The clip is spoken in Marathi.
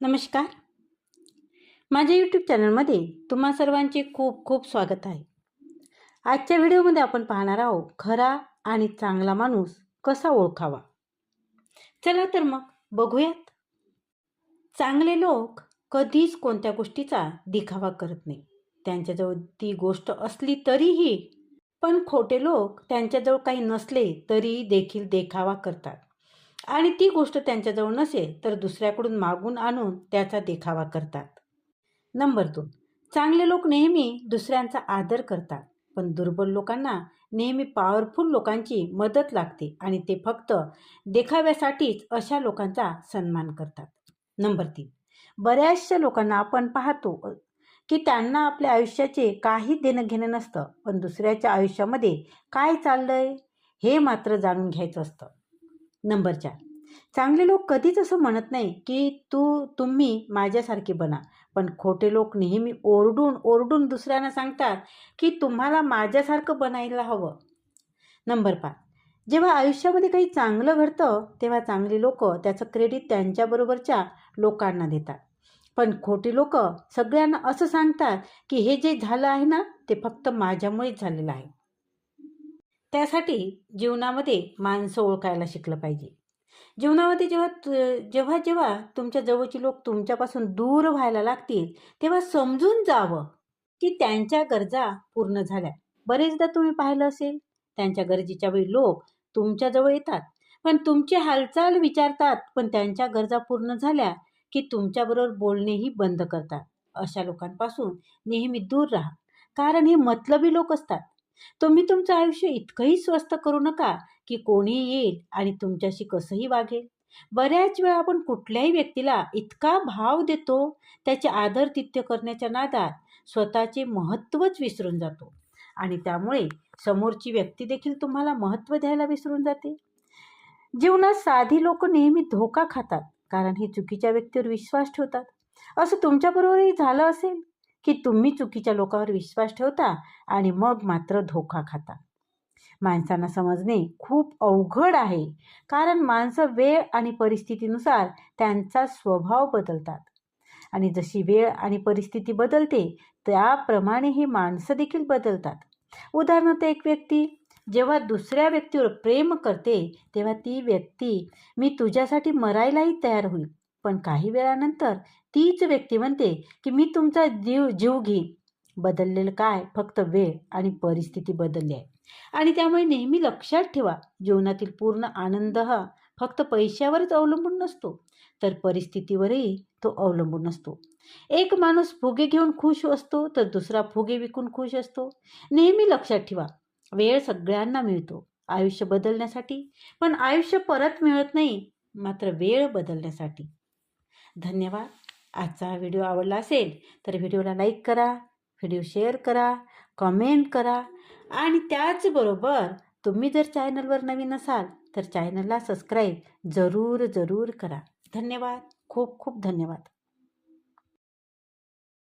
नमस्कार. माझ्या यूट्यूब चॅनलमध्ये तुम्हा सर्वांचे खूप खूप स्वागत आहे. आजच्या व्हिडिओमध्ये आपण पाहणार आहोत खरा आणि चांगला माणूस कसा ओळखावा? चला तर मग बघूयात. चांगले लोक कधीच कोणत्या गोष्टीचा दिखावा करत नाही. त्यांच्याजवळ ती गोष्ट असली तरीही पण खोटे लोक त्यांच्याजवळ काही नसले तरी देखील देखावा करतात. आणि ती गोष्ट त्यांच्याजवळ नसेल तर दुसऱ्याकडून मागून आणून त्याचा देखावा करतात. नंबर दोन. चांगले लोक नेहमी दुसऱ्यांचा आदर करतात पण दुर्बल लोकांना नेहमी पॉवरफुल लोकांची मदत लागते आणि ते फक्त देखाव्यासाठीच अशा लोकांचा सन्मान करतात. नंबर तीन. बऱ्याचशा लोकांना आपण पाहतो की त्यांना आपल्या आयुष्याचे काही देणं घेणं नसतं पण दुसऱ्याच्या आयुष्यामध्ये काय चाललंय हे मात्र जाणून घ्यायचं असतं. नंबर चार. चांगले लोक कधीच असं म्हणत नाही की तू तुम्ही माझ्यासारखे बना. पण खोटे लोक नेहमी ओरडून ओरडून दुसऱ्यांना सांगतात की तुम्हाला माझ्यासारखं बनायला हवं. नंबर पाच. जेव्हा आयुष्यामध्ये काही चांगलं घडतं तेव्हा चांगली लोक त्याचं क्रेडिट त्यांच्याबरोबरच्या लोकांना देतात. पण खोटी लोक सगळ्यांना असं सांगतात की हे जे झालं आहे ना ते फक्त माझ्यामुळेच झालेलं आहे. त्यासाठी जीवनामध्ये माणसं ओळखायला शिकलं पाहिजे. जीवनामध्ये जेव्हा तु- जेव्हा जेव्हा तुमच्या जवळची लोक तुमच्यापासून दूर व्हायला लागतील तेव्हा समजून जावं की त्यांच्या गरजा पूर्ण झाल्या. बरेचदा तुम्ही पाहिलं असेल त्यांच्या गरजेच्या वेळी लोक तुमच्याजवळ येतात पण तुमची हालचाल विचारतात पण त्यांच्या गरजा पूर्ण झाल्या की तुमच्याबरोबर बोलणेही बंद करतात. अशा लोकांपासून नेहमी दूर राहा. कारण हे मतलबी लोक असतात. तुम्ही तुमचं आयुष्य इतकंही स्वस्त करू नका की कोणीही येईल आणि तुमच्याशी कसंही वागेल. बऱ्याच वेळा आपण कुठल्याही व्यक्तीला इतका भाव देतो त्याचे आदर तिथ्य करण्याच्या नादात स्वतःचे महत्त्वच विसरून जातो. आणि त्यामुळे समोरची व्यक्ती देखील तुम्हाला महत्त्व द्यायला विसरून जाते. जीवनात साधी लोक नेहमी धोका खातात कारण हे चुकीच्या व्यक्तीवर विश्वास ठेवतात. असं तुमच्याबरोबरही झालं असेल? की तुम्ही चुकीच्या लोकांवर विश्वास ठेवता आणि मग मात्र धोका खाता. माणसांना समजणे खूप अवघड आहे कारण माणसं वेळ आणि परिस्थितीनुसार त्यांचा स्वभाव बदलतात. आणि जशी वेळ आणि परिस्थिती बदलते त्याप्रमाणे ही माणसं देखील बदलतात. उदाहरणार्थ एक व्यक्ती जेव्हा दुसऱ्या व्यक्तीवर प्रेम करते तेव्हा ती व्यक्ती मी तुझ्यासाठी मरायलाही तयार होईल. पण काही वेळानंतर तीच व्यक्ती म्हणते की मी तुमचा जीव जीव घेईन. बदललेलं काय? फक्त वेळ आणि परिस्थिती बदलली आहे. आणि त्यामुळे नेहमी लक्षात ठेवा जीवनातील पूर्ण आनंद हा फक्त पैशावरच अवलंबून नसतो तर परिस्थितीवरही तो अवलंबून असतो. एक माणूस फुगे घेऊन खुश असतो तर दुसरा फुगे विकून खुश असतो. नेहमी लक्षात ठेवा वेळ सगळ्यांना मिळतो आयुष्य बदलण्यासाठी. पण आयुष्य परत मिळत नाही मात्र वेळ बदलण्यासाठी. धन्यवाद. आजचा व्हिडिओ आवडला असेल तर व्हिडिओला लाईक करा व्हिडिओ शेअर करा कमेंट करा आणि त्याचबरोबर तुम्ही जर चॅनलवर नवीन असाल तर चॅनलला सबस्क्राईब जरूर जरूर करा. धन्यवाद. खूप खूप धन्यवाद.